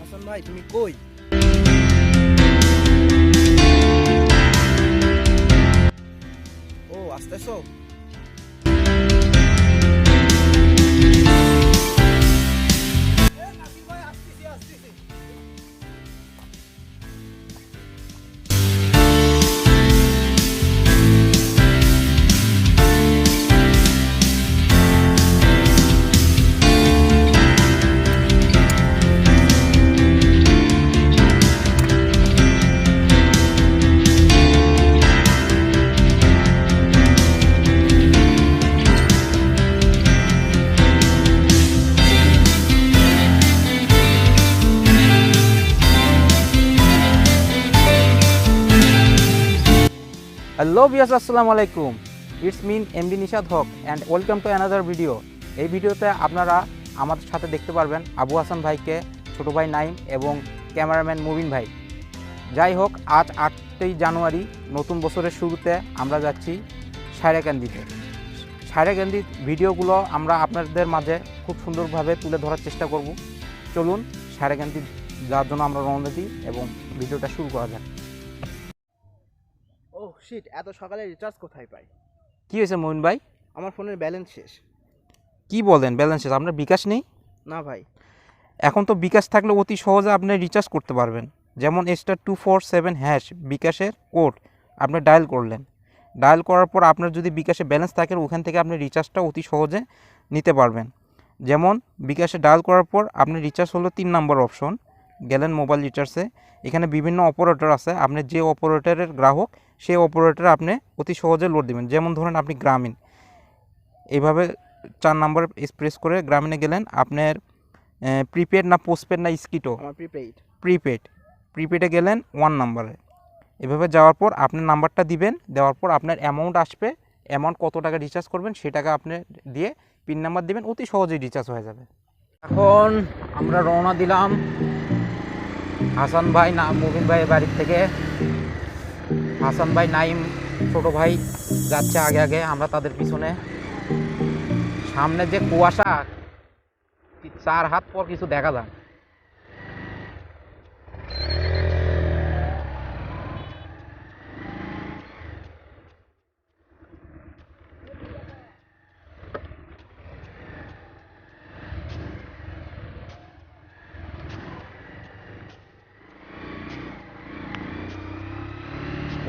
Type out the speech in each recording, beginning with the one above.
হাসান ভাই তুমি কই? ও আসতেছো? হ্যালো বিয়াস আসসালামু আলাইকুম। It's me MD Nishad Haque and welcome to another video এই ভিডিওতে আপনারা আমাদের সাথে দেখতে পারবেন আবু হাসান ভাইকে, ছোটো ভাই নাইম এবং ক্যামেরাম্যান মুবিন ভাই। যাই হোক, আজ আটই জানুয়ারি, নতুন বছরের শুরুতে আমরা যাচ্ছি সায়রাকান্দিতে সায়রাকান্দির ভিডিওগুলো আমরা আপনাদের মাঝে খুব সুন্দরভাবে তুলে ধরার চেষ্টা করব। চলুন সায়রাকান্দি যাওয়ার জন্য আমরা রওনা দিই এবং ভিডিওটা শুরু করা যাক। শিট এত সকালে রিচার্জ কোথায় পাই? কী হয়েছে মমিন ভাই? আমার ফোনের ব্যালেন্স শেষ। কি বলেন ব্যালেন্স শেষ? আপনার বিকাশ নেই? না ভাই। এখন তো বিকাশ থাকলে অতি সহজে আপনি রিচার্জ করতে পারবেন। যেমন star two four seven hash বিকাশের কোড আপনি ডায়াল করলেন। ডায়াল করার পর আপনার যদি বিকাশে ব্যালেন্স থাকে ওখান থেকে আপনি রিচার্জটা অতি সহজে নিতে পারবেন। যেমন বিকাশে ডায়াল করার পর আপনি রিচার্জ হলো তিন নম্বর অপশন গেলেন মোবাইল রিচার্জে। এখানে বিভিন্ন অপারেটর আছে। আপনি যে অপারেটরের গ্রাহক সেই অপারেটর আপনি অতি সহজে লোড দেবেন। যেমন ধরেন আপনি গ্রামীণ। এইভাবে চার নম্বর প্রেস করে গ্রামীণে গেলেন। আপনার প্রিপেড না পোস্টপেড না স্কিটো আমার প্রিপেইড প্রিপেড প্রিপেডে গেলেন ওয়ান নাম্বারে এভাবে যাওয়ার পর আপনার নাম্বারটা দিবেন। দেওয়ার পর আপনার অ্যামাউন্ট আসবে। অ্যামাউন্ট কত টাকা রিচার্জ করবেন সেই টাকা আপনি দিয়ে পিন নাম্বার দিবেন। অতি সহজেই রিচার্জ হয়ে যাবে। এখন আমরা রওনা দিলাম হাসান ভাই, না মুবিন ভাইয়ের বাড়ির থেকে। হাসান ভাই, নাইম, ছোট ভাই যাচ্ছে আগে আগে, আমরা তাদের পিছনে। সামনে যে কুয়াশা, চার হাত পর কিছু দেখা যায়।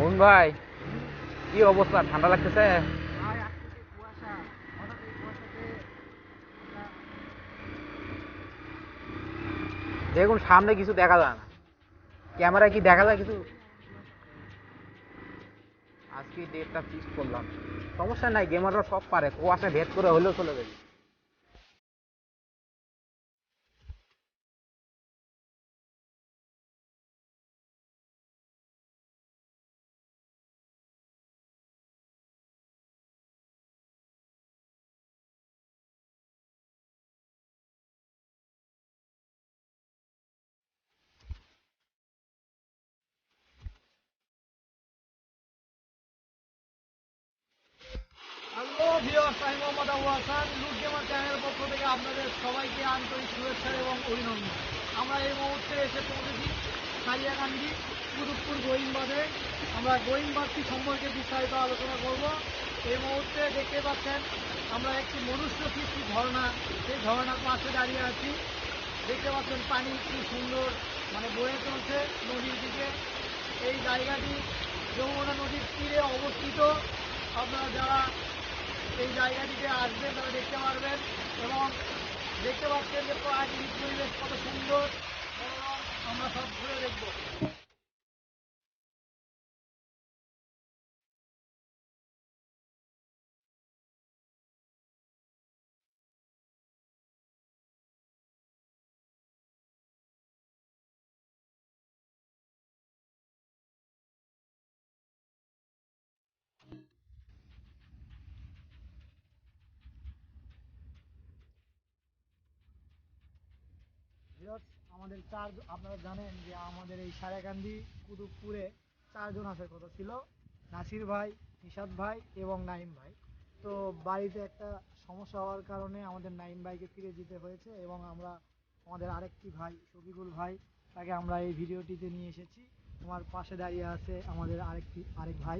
মোহন ভাই, কি অবস্থা? ঠান্ডা লাগতেছে? দেখুন, সামনে কিছু দেখা যায় না। ক্যামেরায় কি দেখা যায় কিছু? আজকে ডেটটা ফিক্স করলাম। সমস্যা নাই গেমাররা সব পারে। কুয়াশা ভেদ করে হলেও চলে যাবে। হ্যালো ভিউয়ার্স আমি মোহাম্মদ আবু চ্যানেলের পক্ষ থেকে আপনাদের সবাইকে আন্তরিক শুভেচ্ছা এবং অভিনন্দন। আমরা এই মুহূর্তে এসে পৌঁছেছি সারিয়াকান্দি কুতুবপুর গোয়িংবাদে আমরা গোয়িংবাদটি সম্পর্কে বিস্তারিত আলোচনা করব। এই মুহূর্তে দেখতে পাচ্ছেন আমরা একটি মনুষ্য সৃষ্টি ঝর্ণা সেই ঝর্ণার পাশে দাঁড়িয়ে আছি। দেখতে পাচ্ছেন পানি কি সুন্দর মানে বয়ে চলছে নদীর দিকে। এই জায়গাটি যমুনা নদীর তীরে অবস্থিত। আপনারা যারা এই জায়গাটিতে আসবেন তারা দেখতে পারবেন। এবং দেখতে পাচ্ছেন যে প্রাকৃতিক পরিবেশ কত সুন্দর। আমরা সব ঘুরে দেখব। ভিউয়ার্স, আমাদের চার আপনারা জানেন যে আমাদের এই সারেকান্দি কুতুবপুরে চারজন আসার কথা ছিল। নাসির ভাই নিশাদ ভাই এবং নাইম ভাই। তো বাড়িতে একটা সমস্যা হওয়ার কারণে আমাদের নাইম ভাইকে ফিরে যেতে হয়েছে এবং আমরা আমাদের আরেকটি ভাই শফিকুল ভাই তাকে আমরা এই ভিডিওটিতে নিয়ে এসেছি। আমার পাশে দাঁড়িয়ে আছে আমাদের আরেকটি আরেক ভাই।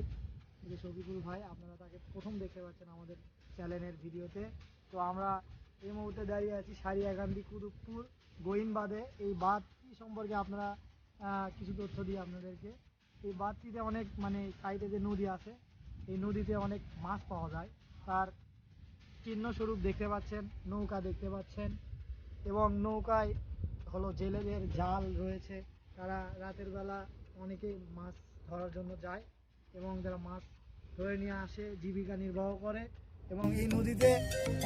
শফিকুল ভাই আপনারা তাকে প্রথম দেখতে পাচ্ছেন আমাদের চ্যানেলের ভিডিওতে। তো আমরা এই মুহূর্তে দাঁড়িয়ে আছি সারিয়াকান্দি কুতুবপুর গোইনবাদে এই বাঁধটি সম্পর্কে আপনারা কিছু তথ্য দিই আপনাদেরকে। এই বাঁধটিতে অনেক মানে সাইডে যে নদী আছে, এই নদীতে অনেক মাছ পাওয়া যায়। তার চিহ্ন স্বরূপ দেখতে পাচ্ছেন, নৌকা দেখতে পাচ্ছেন এবং নৌকায় হলো জেলেদের জাল রয়েছে। তারা রাতের বেলা অনেকে মাছ ধরার জন্য যায় এবং যারা মাছ ধরে নিয়ে আসে, জীবিকা নির্বাহ করে। এবং এই নদীতে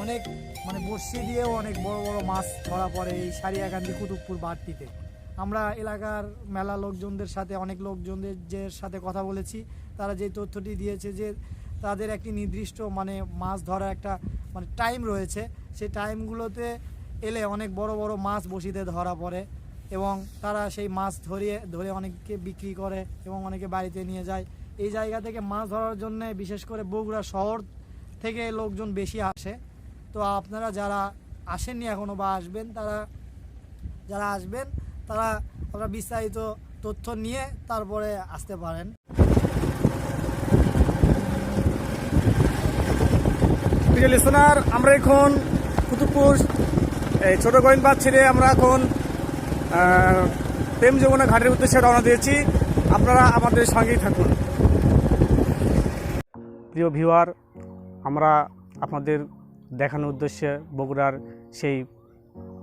অনেক মানে বড়শি দিয়েও অনেক বড় বড় মাছ ধরা পড়ে এই সারিয়াকান্দি কুতুবপুর বাঁধটিতে। আমরা এলাকার মেলা লোকজনদের সাথে, অনেক লোকজনদের যে সাথে কথা বলেছি, তারা যে তথ্যটি দিয়েছে যে তাদের একটি নির্দিষ্ট মানে মাছ ধরার একটা মানে টাইম রয়েছে। সেই টাইমগুলোতে এলে অনেক বড় বড় মাছ বসিতে ধরা পড়ে এবং তারা সেই মাছ ধরিয়ে, ধরে অনেককে বিক্রি করে এবং অনেকে বাড়িতে নিয়ে যায়। এই জায়গা থেকে মাছ ধরার জন্য বিশেষ করে বগুড়া শহর থেকে লোকজন বেশি আসে। তো আপনারা যারা আসেননি এখনও বা আসবেন, তারা, যারা আসবেন, তারা আপনারা বিস্তারিত তথ্য নিয়ে তারপরে আসতে পারেন। আমরা এখন কুতুবপুর, এই ছোট গোয়েন্দাবাদ ছেড়ে আমরা এখন প্রেম যমুনা ঘাটের উদ্দেশ্যে রওনা দিয়েছি। আপনারা আমাদের সঙ্গেই থাকুন। প্রিয় ভিউয়ার আমরা আপনাদের দেখানোর উদ্দেশ্যে বগুড়ার সেই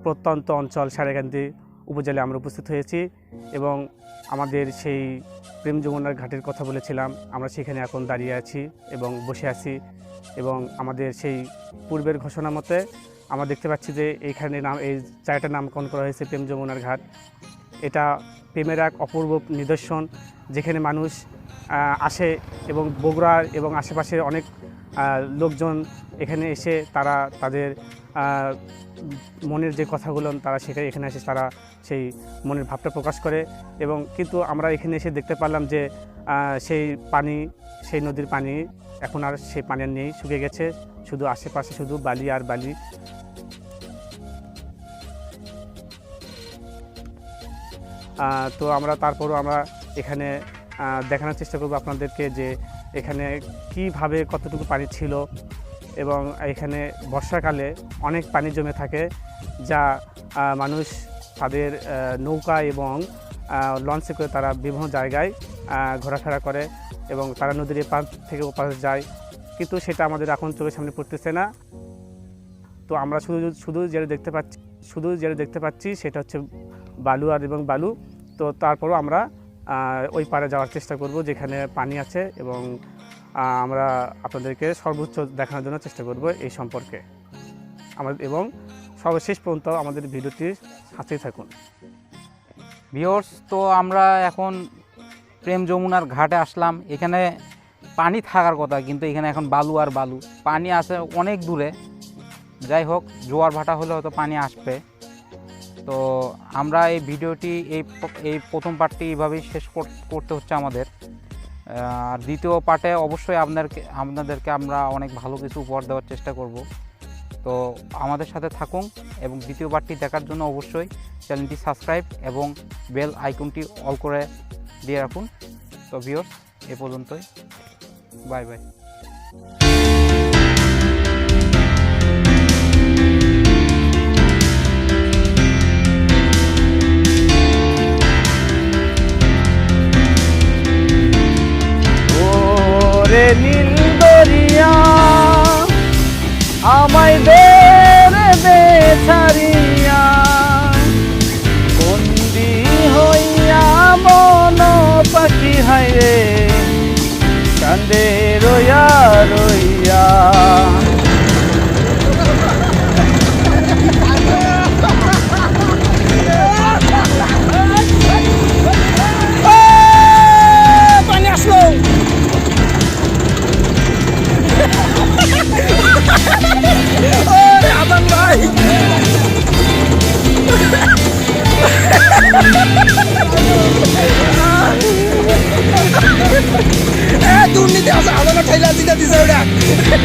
প্রত্যন্ত অঞ্চল সারেকান্দি উপজেলায় আমরা উপস্থিত হয়েছি এবং আমাদের সেই প্রেম যমুনার ঘাটের কথা বলেছিলাম। আমরা সেখানে এখন দাঁড়িয়ে আছি এবং বসে আছি এবং আমাদের সেই পূর্বের ঘোষণা মতে আমরা দেখতে পাচ্ছি যে এইখানে নাম, এই জায়গাটার নামকরণ করা হয়েছে প্রেম যমুনার ঘাট। এটা প্রেমের এক অপূর্ব নিদর্শন যেখানে মানুষ আসে এবং বগুড়ার এবং আশেপাশের অনেক লোকজন এখানে এসে তারা তাদের মনের যে কথাগুলো তারা সেখানে, এখানে এসে তারা সেই মনের ভাবটা প্রকাশ করে। এবং কিন্তু আমরা এখানে এসে দেখতে পারলাম যে সেই পানি, সেই নদীর পানি এখন আর সেই পানি নেই, শুকিয়ে গেছে। শুধু আশেপাশে শুধু বালি আর বালি। তো আমরা তারপরও আমরা এখানে দেখানোর চেষ্টা করব আপনাদেরকে যে এখানে কীভাবে কতটুকু পানি ছিল এবং এখানে বর্ষাকালে অনেক পানি জমে থাকে যা মানুষ তাদের নৌকা এবং লঞ্চে করে তারা বিভিন্ন জায়গায় ঘোরাফেরা করে এবং তারা নদীর এপার থেকে ওপার যায়। কিন্তু সেটা আমাদের এখন চোখের সামনে পড়তেছে না। তো আমরা শুধু শুধু যেটা দেখতে পাচ্ছি, শুধু যেটা দেখতে পাচ্ছি সেটা হচ্ছে বালু আর এবং বালু। তো তারপরও আমরা ওই পারে যাওয়ার চেষ্টা করব যেখানে পানি আছে এবং আমরা আপনাদেরকে সর্বোচ্চ দেখানোর জন্য চেষ্টা করব এই সম্পর্কে। আমাদের এবং সর্বশেষ পর্যন্ত আমাদের ভিডিওটির সাথেই থাকুন। ভিওর্স তো আমরা এখন প্রেম যমুনার ঘাটে আসলাম। এখানে পানি থাকার কথা, কিন্তু এখানে এখন বালু আর বালু। পানি আছে অনেক দূরে। যাই হোক, জোয়ার ভাটা হলে হয়তো পানি আসবে। তো আমরা এই ভিডিওটি, এই এই প্রথম পার্টটি এইভাবেই শেষ কর- করতে হচ্ছে আমাদের। আর দ্বিতীয় পার্টে অবশ্যই আপনাদেরকে আপনাদেরকে আমরা অনেক ভালো কিছু উপহার দেওয়ার চেষ্টা করব। তো আমাদের সাথে থাকুন এবং দ্বিতীয় পার্টটি দেখার জন্য অবশ্যই চ্যানেলটি সাবস্ক্রাইব এবং বেল আইকনটি অল করে দিয়ে রাখুন। তো ভিওর এ পর্যন্তই। Bye bye.